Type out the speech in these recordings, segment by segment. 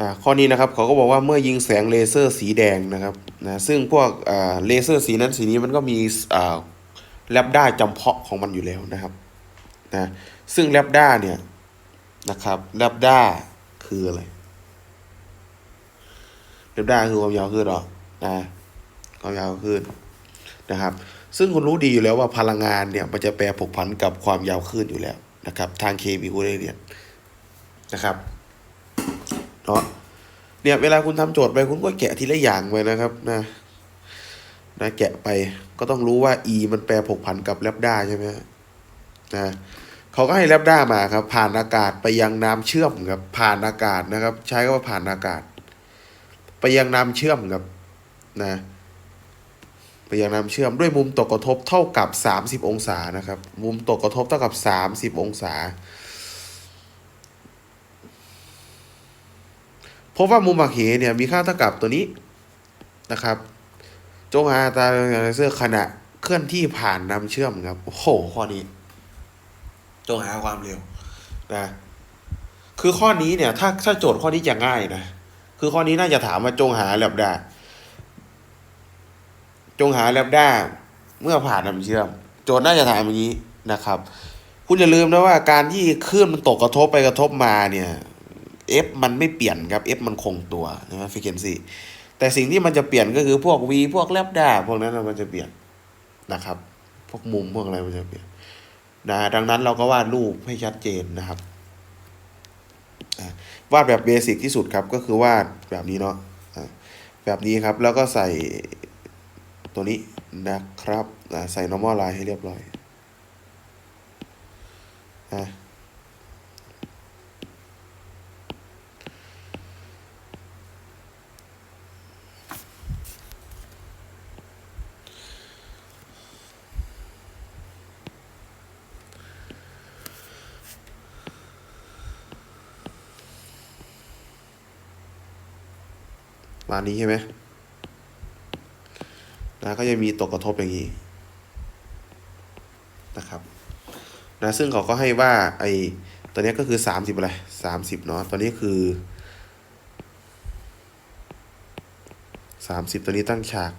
อ่าข้อนี้นะครับเขาก็บอกว่าเมื่อยิงแสงเลเซอร์สีแดงนะครับนะซึ่งพวกอ่าเลเซอร์สีนั้นสีนี้มันก็มีอ่าแลบด้าจำเพาะของมันอยู่แล้วนะครับนะซึ่งแลบด้าเนี่ยนะครับแลบด้าคืออะไรแลบด้าคือความยาวคลื่นหรอนะความยาวคลื่นนะครับ ซึ่งคุณรู้ดีอยู่แล้วว่าพลังงานเนี่ยมันจะแปรผกผันกับความยาวคลื่นอยู่แล้วนะครับ ทางเคมีคุณได้เรียนนะครับ เนาะเนี่ยเวลาคุณทำโจทย์ไปคุณก็แกะทีละอย่างไปนะครับนะนะแกะไปก็ต้องรู้ว่า e มันแปรผกผันกับแลบด้าใช่ไหมนะเขาก็ให้แลบด้ามาครับ ผ่านอากาศไปยังน้ำเชื่อมครับ ผ่านอากาศนะครับ ใช้ก็ว่าผ่านอากาศ ไปยังน้ำเชื่อมครับนะไปยังน้ำเชื่อมด้วยมุมตกกระทบเท่ากับ 30 องศานะครับ มุมตกกระทบเท่ากับ 30 องศา พบว่ามุมหักเหเนี่ยมีค่าเท่ากับตัวนี้นะครับ จงหาอัตาเลเซอร์ขณะเคลื่อนที่ผ่านน้ำเชื่อมครับโอ้โหข้อนี้ จงหาความเร็วนะคือข้อนี้เนี่ย ถ้าถ้าโจทย์ข้อนี้จะง่ายนะคือข้อนี้น่าจะถามว่าจงหาแลบด้จงหาแลบด้าเมื่อผ่านน้ำเชื่อม โจทย์น่าจะถามอย่างนี้นะครับ คุณอย่าลืมนะว่าการที่คลื่นมันตกกระทบไปกระทบมาเนี่ย f มันไม่เปลี่ยนครับ f มันคงตัวนะ frequency แต่สิ่งที่มันจะเปลี่ยนก็คือพวก v พวกแลบดาพวกนั้นมันจะเปลี่ยนนะครับ พวกมุมพวกอะไรมันจะเปลี่ยนนะดังนั้นเราก็วาดรูปให้ชัดเจนนะครับวาดแบบเบสิกที่สุดครับก็คือวาดแบบนี้เนาะแบบนี้ครับแล้วก็ใส่ตัวนี้นะครับใส่ normal line ให้เรียบร้อยอะ มานี้ใช่ไหมนะก็จะมีตกกระทบอย่างนี้นะครับนะซึ่งเขาก็ให้ว่าไอตัวนี้ก็คือสามสิบอะไรสามสิบเนาะตัวนี้คือสามสิบตัวนี้ตั้งฉาก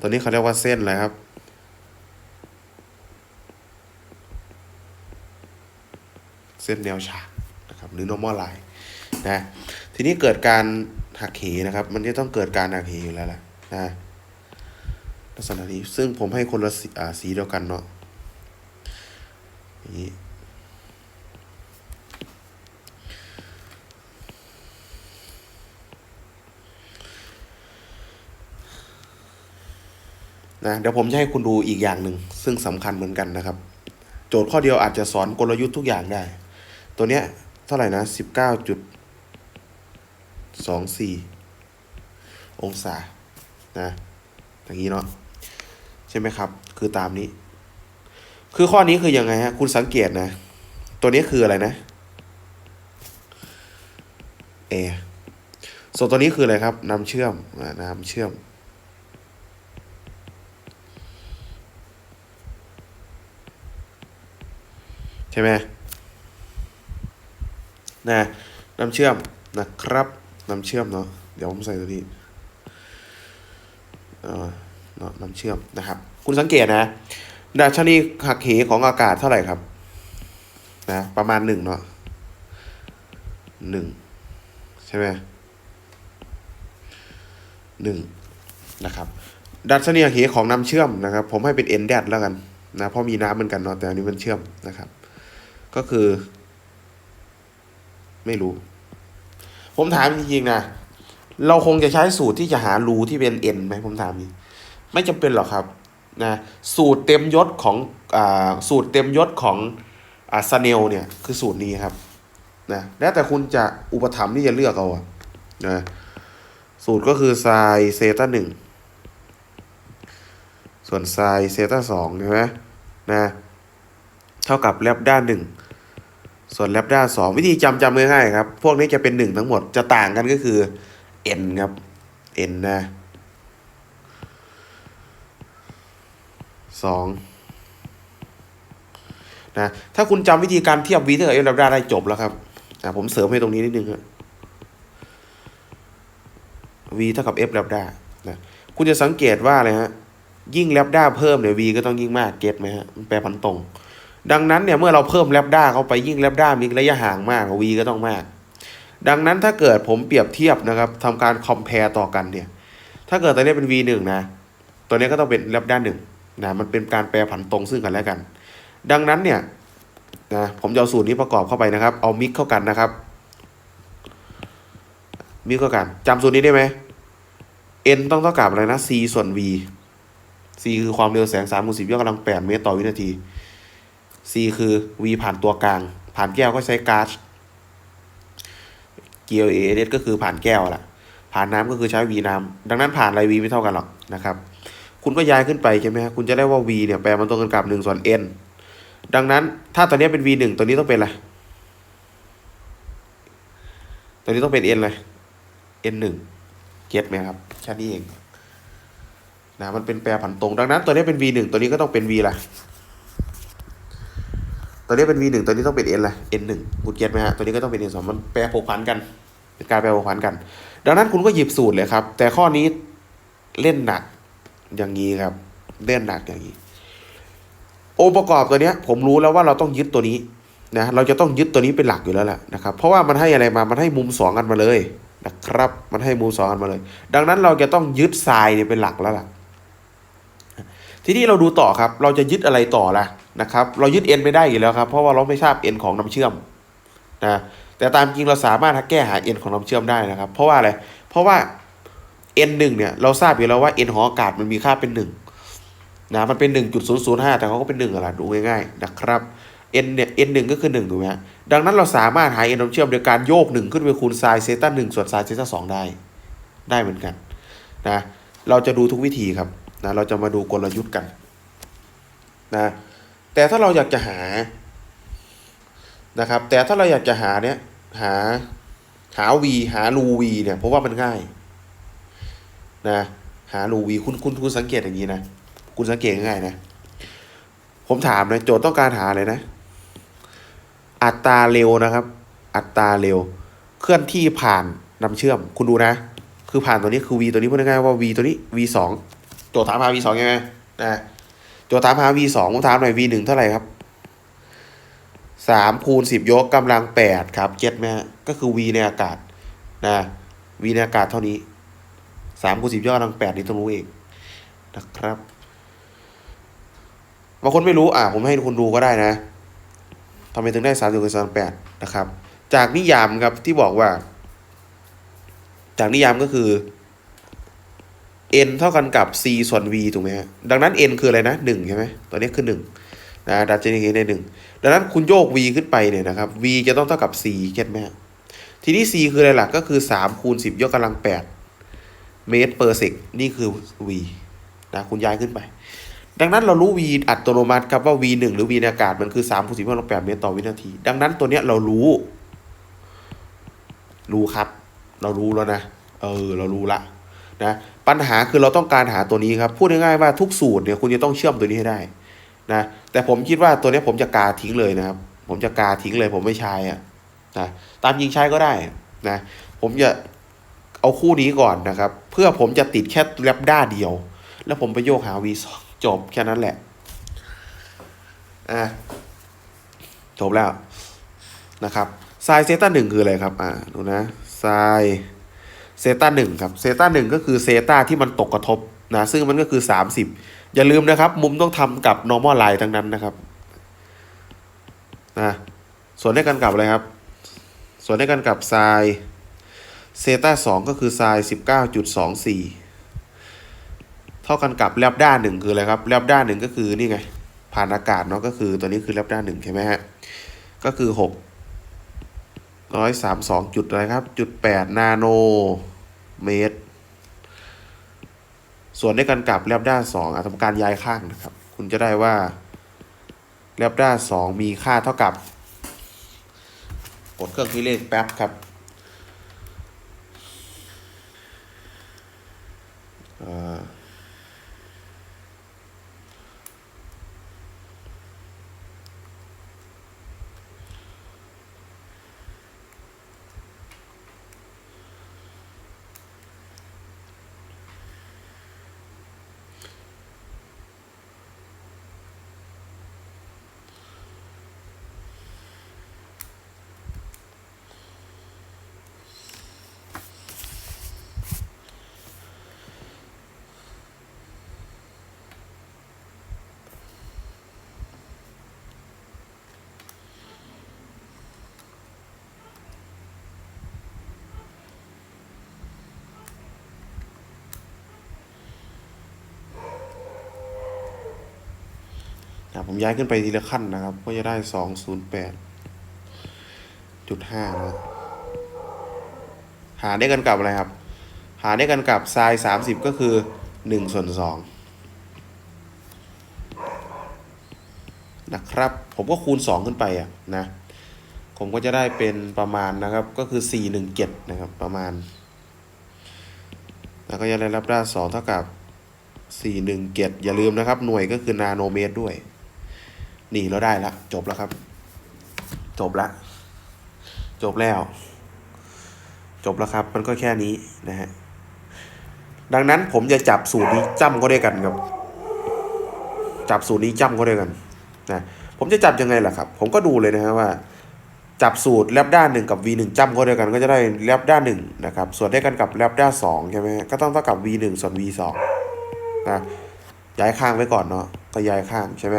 ตัวนี้เขาเรียกว่าเส้นอะไรครับเส้นแนวฉากนะครับหรือ normal line นะทีนี้เกิดการ หักเหนะครับ มันจะต้องเกิดการหักเหอยู่แล้วแหละนะลักษณะนี้ซึ่งผมให้คนละสีสีเดียวกันเนาะนี้นะเดี๋ยวผมจะให้คุณดูอีกอย่างหนึ่งซึ่งสำคัญเหมือนกันนะครับ โจทย์ข้อเดียวอาจจะสอนกลยุทธ์ทุกอย่างได้ ตัวเนี้ยเท่าไหร่นะสิบเก้าจุด องสี่องศา นะ อย่างนี้เนาะ ใช่ไหมครับ คือตามนี้ คือข้อนี้คือยังไงฮะ คุณสังเกตนะ ตัวนี้คืออะไรนะ A ส่วนตัวนี้คืออะไรครับน้ำเชื่อมน้ำเชื่อม ใช่ไหมนะน้ำเชื่อมนะครับ น้ำเชื่อมเนาะเดี๋ยวผมใส่ตัวนี้เออเนาะน้ำเชื่อมนะครับ คุณสังเกตนะดัชนีหักเหของอากาศเท่าไหร่ครับ นะ ประมาณหนึ่งเนาะหนึ่งใช่ไหมหนึ่งนะครับ ดัชนีหักเหของน้ำเชื่อมนะครับ ผมให้เป็น n แดดแล้วกันนะเพราะมีน้ำเหมือนกันเนาะแต่อันนี้มันเชื่อมนะครับ ก็คือ ไม่รู้ ผมถามจริงๆนะเราคงจะใช้สูตรที่จะหารูที่เป็น n ไหมผมถามนี่ไม่จำเป็นหรอกครับนะสูตรเต็มยศของอ่าสูตรเต็มยศของอ่าสเนลเนี่ยคือสูตรนี้ครับนะแล้วแต่คุณจะอุปถัมภ์ที่จะเลือกเอาอะนะสูตรก็คือไซเซต้าหนึ่งส่วนไซเซต้าสองใช่ไหมนะเท่ากับแลบด้านหนึ่ง ส่วนแลบด้าสองวิธีจำจำง่ายๆครับ พวกนี้จะเป็นหนึ่งทั้งหมดจะต่างกันก็คือ n ครับ n นะสองนะถ้าคุณจำวิธีการเทียบ v เท่ากับ n แลบด้าได้จบแล้วครับอะผมเสริมให้ตรงนี้นิดนึงครับ v เท่ากับ f แลมด้านะคุณจะสังเกตว่าอะไรฮะยิ่งแลมด้าเพิ่มเนี่ย v ก็ต้องยิ่งมากเก็ตไหมฮะมันแปรผันตรง ดังนั้นเนี่ยเมื่อเราเพิ่มแลมด้าเข้าไปยิ่งแลมด้ามีระยะห่างมาก v ก็ต้องมาก ดังนั้นถ้าเกิดผมเปรียบเทียบนะครับทำการ compare ต่อกันเนี่ย ถ้าเกิดตัวนี้เป็น v หนึ่งนะ ตัวนี้ก็ต้องเป็นแลมด้าหนึ่งนะมันเป็นการแปรผันตรงซึ่งกันและกัน ดังนั้นเนี่ยนะผมจะเอาสูตรนี้ประกอบเข้าไปนะครับ เอามิกเข้ากันนะครับ มิกเข้ากันจำสูตรนี้ได้ไหม n ต้องเท่ากับอะไรนะ c ส่วน v c คือความเร็วแสง3คูณ10ยกกำลัง8เมตรต่อวินาที c คือ v ผ่านตัวกลาง ผ่านแก้วก็ใช้ก๊าซ g l a s ก็คือผ่านแก้วแหละผ่านน้ำก็คือใช้ v น้ำดังนั้นผ่านอะไร v ไม่เท่ากันหรอกนะครับ คุณก็ย้ายขึ้นไปใช่ไหมฮะคุณจะได้ว่า v เนี่ยแปลมันตรงกันกับ1ส่วน n ดังนั้นถ้าตัวนี้เป็น v 1ตัวนี้ต้องเป็นอะไร ตัวนี้ต้องเป็น n เลย n 1เก็ตไหมครับแค่นี้เองนะมันเป็นแปรผันตรง ดังนั้นตัวนี้เป็น v 1ตัวนี้ก็ต้องเป็น v ละ ตัวนี้เป็น v 1 ตัวนี้ต้องเป็น n ละ n 1 คุณเก็ตไหมฮะ ตัวนี้ก็ต้องเป็น n 2 มันแปรผกผันกัน เป็นการแปรผกผันกัน ดังนั้นคุณก็หยิบสูตรเลยครับ แต่ข้อนี้เล่นหนักอย่างนี้ครับ เล่นหนักอย่างนี้ องค์ประกอบตัวเนี้ย ผมรู้แล้วว่าเราต้องยึดตัวนี้นะ เราจะต้องยึดตัวนี้เป็นหลักอยู่แล้วแหละนะครับ เพราะว่ามันให้อะไรมา มันให้มุมสองกันมาเลยนะครับ มันให้มุมสองกันมาเลย ดังนั้นเราจะต้องยึดทรายเนี่ยเป็นหลักแล้วล่ะ ทีนี้เราดูต่อครับ เราจะยึดอะไรต่อล่ะ นะครับ เรายึด n ไม่ได้อยู่แล้วครับ เพราะว่าเราไม่ทราบ n ของน้ำเชื่อมนะแต่ตามจริงเราสามารถแก้หา n ของน้ำเชื่อมได้นะครับ เพราะว่าอะไรเพราะว่า n 1เนี่ยเราทราบอยู่แล้วว่า n ของอากาศมันมีค่าเป็น1นะมันเป็น1.005แต่เขาก็เป็น1อะไรดูง่ายๆนะครับ n เนี่ย n 1ก็คือ1ถูกไหมฮะดังนั้นเราสามารถหา n น้ำเชื่อมโดยการโยก1ขึ้นไปคูณไซน์เซต้า1ส่วนไซน์เซต้า2ได้ได้เหมือนกันนะเราจะดูทุกวิธีครับนะเราจะมาดูกลยุทธ์กันนะ แต่ถ้าเราอยากจะหานะครับ แต่ถ้าเราอยากจะหาเนี่ยหาหา v หารู v เนี่ยเพราะว่ามันง่ายนะหารู v คุณคุณคุณสังเกตอย่างนี้นะคุณสังเกตง่ายนะผมถามนะโจทย์ต้องการหาอะไรนะ อัตราเร็วนะครับ อัตราเร็ว เคลื่อนที่ผ่านนำเชื่อม คุณดูนะ คือผ่านตัวนี้คือ v ตัวนี้พูดง่ายๆว่า v ตัวนี้ v สองโจทย์ถามหา v สองยังไงนะ โจทย์ถามหา v สองผมถามหน่อย v หนึ่งเท่าไหร่ครับสามคูณสิบยกกำลังแปดครับเจ็ดไหมก็คือ v ในอากาศนะ v ในอากาศเท่านี้สามคูณสิบยกกำลังแปดนี่ต้องรู้เองนะครับบางคนไม่รู้อะผมให้คุณดูก็ได้นะทำไมถึงได้สามสิบกับสามแปดนะครับ จากนิยามครับที่บอกว่า จากนิยามก็คือ n เท่ากันกับ c ส่วน v ถูกไหมฮะดังนั้น n คืออะไรนะหนึ่งใช่ไหมตัวนี้คือหนึ่งนะดัชนีในหนึ่งดังนั้นคุณโยก v ขึ้นไปเนี่ยนะครับ v จะต้องเท่ากับ c เก็ตไหมทีนี้ c คืออะไรล่ะก็คือสามคูณสิบยกกำลังแปดเมตรเปอร์เซกนี่คือ v นะคุณย้ายขึ้นไป ดังนั้นเรารู้ v อัตโนมัติครับว่า v 1หรือ v ในอากาศมันคือ3คูณ10กำลัง 8 เมตรต่อวินาที ดังนั้นตัวเนี้ยเรารู้ รู้ครับ เรารู้แล้วนะ เออ เรารู้ละ นะปัญหาคือเราต้องการหาตัวนี้ครับพูดง่ายๆว่าทุกสูตรเนี่ยคุณจะต้องเชื่อมตัวนี้ให้ได้นะแต่ผมคิดว่าตัวนี้ผมจะกาทิ้งเลยนะครับ ผมจะกาทิ้งเลย ผมไม่ใช้อะนะตามยิงใช้ก็ได้นะผมจะเอาคู่นี้ก่อนนะครับ เพื่อผมจะติดแค่แรปด้าเดียว แล้วผมไปโยกหา v สองจบแค่นั้นแหละอะจบแล้วนะครับไซเซต้าหนึ่งคืออะไรครับ อ่าดูนะไซ เซต้าหนึ่งครับเซต้าหนึ่งก็คือเซต้าที่มันตกกระทบนะซึ่งมันก็คือสามสิบอย่าลืมนะครับ มุมต้องทำกับ normal line ทั้งนั้นนะครับนะส่วนได้กันกับอะไรครับ ส่วนได้กันกับไซเซต้าสองก็คือไซสิบเก้าจุดสองสี่เท่ากันกับแลบด้านหนึ่งคืออะไรครับแลบด้านหนึ่งก็คือนี่ไง ผ่านอากาศเนาะก็คือตัวนี้คือแลบด้านหนึ่งใช่ไหมฮะก็คือหกร้อยสามสองจุดอะไรครับ จุดแปดนาโน เมตร ส่วนในการกลับแลบด้าสองทำการย้ายข้างนะครับ คุณจะได้ว่าแลบด้าสองมีค่าเท่ากับ กดเครื่องคิดเลขแป๊บครับอ่า ผมย้ายขึ้นไปทีละขั้นนะครับ ก็จะได้สองศูนย์แปดจุดห้านะหารได้กันกับอะไรครับ หารได้กันกับไซน์สามสิบก็คือหนึ่งส่วนสองนะครับ ผมก็คูณสองขึ้นไปอะนะ ผมก็จะได้เป็นประมาณนะครับ ก็คือสี่หนึ่งเจ็ดนะครับประมาณ แล้วก็จะได้รับได้สองเท่ากับสี่หนึ่งเจ็ดอย่าลืมนะครับ หน่วยก็คือนาโนเมตรด้วย นี่เราได้ละจบแล้วครับ จบละจบแล้ว จบแล้วครับ มันก็แค่นี้นะฮะดังนั้นผมจะจับสูตรนี้จ้ำก็ได้กันครับ จับสูตรนี้จ้ำก็ได้กันนะผมจะจับยังไงล่ะครับ ผมก็ดูเลยนะฮะว่า จับสูตรแลบด้านหนึ่งกับ v หนึ่งจ้ำก็ได้กันก็จะได้แลบด้านหนึ่งนะครับ ส่วนได้กันกับแลบด้านสองใช่ไหมก็ต้องเท่ากับ v หนึ่งส่วน v สองนะย้ายข้างไว้ก่อนเนาะก็ย้ายข้างใช่ไหม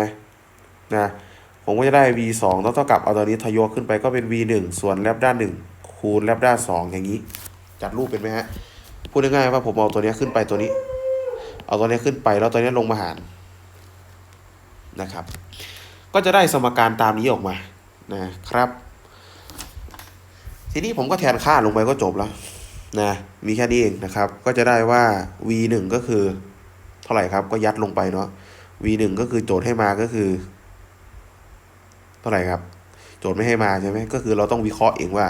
นะผมก็จะได้ v สองต้องเท่ากับเอาตัวนี้ทยอยขึ้นไปก็เป็น v หนึ่งส่วนแลบด้านหนึ่งคูณแลบด้านสองอย่างนี้ จัดรูปเป็นไหมฮะ พูดง่ายๆว่าผมเอาตัวนี้ขึ้นไปตัวนี้ เอาตัวนี้ขึ้นไปแล้วตัวนี้ลงมาหารนะครับ ก็จะได้สมการตามนี้ออกมานะครับ ทีนี้ผมก็แทนค่าลงไปก็จบแล้วนะมีแค่นี้เองนะครับ ก็จะได้ว่า v หนึ่งก็คือ เท่าไหร่ครับก็ยัดลงไปเนาะ v หนึ่งก็คือโจทย์ให้มาก็คือ เท่าไหร่ครับ โจทย์ไม่ให้มาใช่ไหมก็คือเราต้องวิเคราะห์เองว่า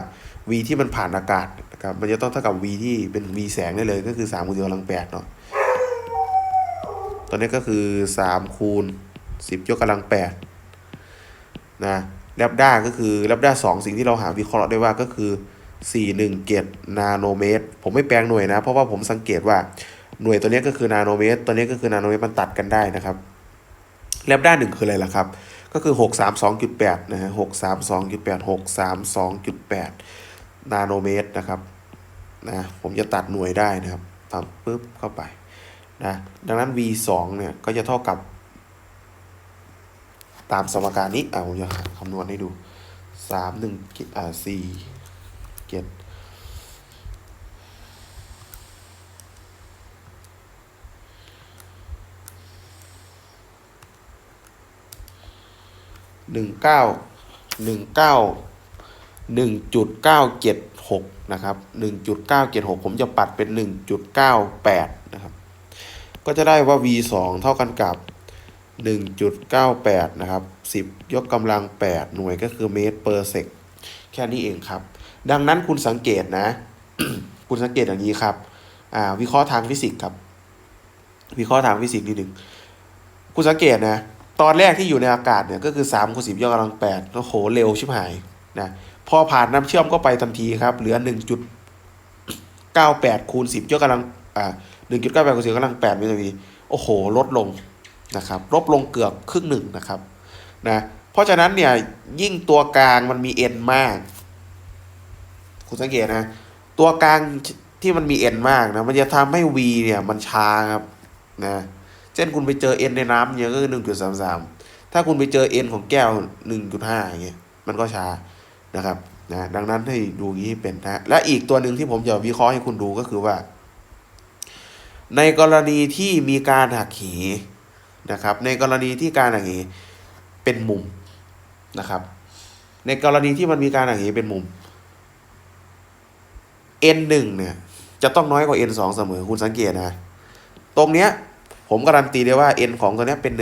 v ที่มันผ่านอากาศนะครับมันจะต้องเท่ากับ v ที่เป็น v แสงได้เลยก็คือ3คูณ10กำลัง8เนาะตอนนี้ก็คือ3คูณ10 ยกกำลัง8นะแลบด้าก็คือแลบด้า2สิ่งที่เราหาวิเคราะห์ได้ว่าก็คือ 417นาโนเมตร ผมไม่แปลงหน่วยนะ เพราะว่าผมสังเกตว่าหน่วยตัวนี้ก็คือนาโนเมตร ตัวนี้ก็คือนาโนเมตรมันตัดกันได้นะครับแลบด้าหนึ่งคืออะไรล่ะครับ ก็คือ 632.8 นะฮะ 632.8 632.8 นาโนเมตรนะครับ นะ ผมจะตัดหน่วยได้นะครับทำปุ๊บเข้าไป นะ ดังนั้น v 2เนี่ย ก็จะเท่ากับ ตามสมการนี้เอาผมจะคำนวณให้ดู 3 1อ่า4 7 หนึ่งเก้าหนึ่งเก้าหนึ่งจุดเก้าเจ็ดหกนะครับหนึ่งจุดเก้าเจ็ดหกผมจะปัดเป็นหนึ่งจุดเก้าแปดนะครับ ก็จะได้ว่า v สองเท่ากันกับหนึ่งจุดเก้าแปดนะครับสิบยกกำลังแปดหน่วยก็คือเมตรเปอร์เซกแค่นี้เองครับ ดังนั้นคุณสังเกตนะ คุณสังเกตอย่างนี้ครับ วิเคราะห์ทางฟิสิกส์ครับ วิเคราะห์ทางฟิสิกส์นิดหนึ่งคุณสังเกตนะ ตอนแรกที่อยู่ในอากาศเนี่ยก็คือ3คูณ10ยกกำลัง8โอ้โหเร็วชิบหายนะพอผ่านน้ำเชื่อมก็ไปทันทีครับ เหลือ 1.98คูณ10ยกกำลังอ่า1.98คูณ10ยกกำลัง8วินาทีโอ้โห ลดลงนะครับลบลงเกือบครึ่งหนึ่งนะครับนะเพราะฉะนั้นเนี่ยยิ่งตัวกลางมันมีเอ็นมาก คุณสังเกตนะ ตัวกลางที่มันมีเอ็นมากนะมันจะทำให้ v เนี่ยมันช้าครับนะ ช่นคุณไปเจอเอ็นในน้ำเนี่ยก็คือหนึ่งจุดสามสามถ้าคุณไปเจอเอ็นของแก้วหนึ่งจุดห้าอย่างเงี้ยมันก็ช้านะครับนะดังนั้นให้ดูอย่างนี้เป็นนะและอีกตัวหนึ่งที่ผมจะวิเคราะห์ให้คุณดูก็คือว่า ในกรณีที่มีการหักเหนะครับ ในกรณีที่การอย่างนี้เป็นมุมนะครับ ในกรณีที่มันมีการอย่างนี้เป็นมุม n 1เนี่ยจะต้องน้อยกว่า n 2เสมอคุณสังเกตนะ ตรงเนี้ย ผมการันตีได้ว่า n ของตัวนี้เป็น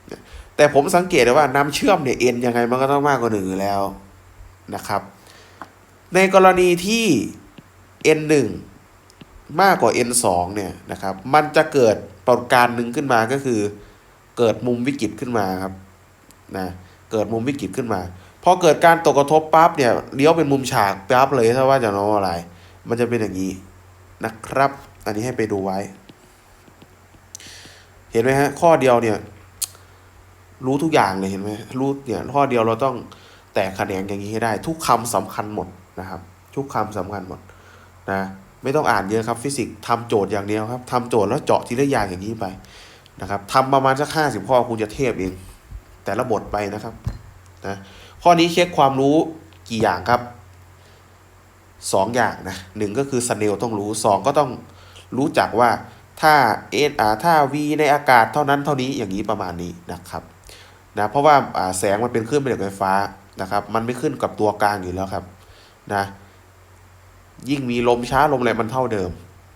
1แต่ผมสังเกตได้ว่าน้ำเชื่อมเนี่ย n ยังไงมันก็ต้องมากกว่า1อยู่แล้วนะครับ ในกรณีที่ n 1มากกว่า n 2เนี่ยนะครับมันจะเกิดปรากฏการณ์หนึ่งขึ้นมาก็คือ เกิดมุมวิกฤตขึ้นมาครับนะเกิดมุมวิกฤตขึ้นมาพอเกิดการตกกระทบปั๊บเนี่ยเลี้ยวเป็นมุมฉากปั๊บเลยถ้าว่าจะน้ออะไร มันจะเป็นอย่างนี้นะครับ อันนี้ให้ไปดูไว้ เห็นไหมฮะ ข้อเดียวเนี่ย รู้ทุกอย่างเลยเห็นไหมรู้เนี่ย ข้อเดียวเราต้องแตกแขนงอย่างนี้ให้ได้ ทุกคำสำคัญหมดนะครับ ทุกคำสำคัญหมดนะไม่ต้องอ่านเยอะครับฟิสิกส์ทำโจทย์อย่างเดียวครับทำโจทย์แล้วเจาะทีละอย่างอย่างนี้ไปนะครับทำประมาณสักห้าสิบข้อคุณจะเทพเอง แต่ละบทไปนะครับนะข้อนี้เช็คความรู้กี่อย่างครับสองอย่างนะหนึ่งก็คือสเนลต้องรู้สองก็ต้องรู้จักว่า ถ้าเอสอาถ้า v ในอากาศเท่านั้นเท่านี้อย่างนี้ประมาณนี้นะครับนะเพราะว่าแสงมันเป็นคลื่นแม่เหล็กไฟฟ้านะครับ มันไม่ขึ้นกับตัวกลางอยู่แล้วครับนะยิ่งมีลมช้าลมอะไรมันเท่าเดิม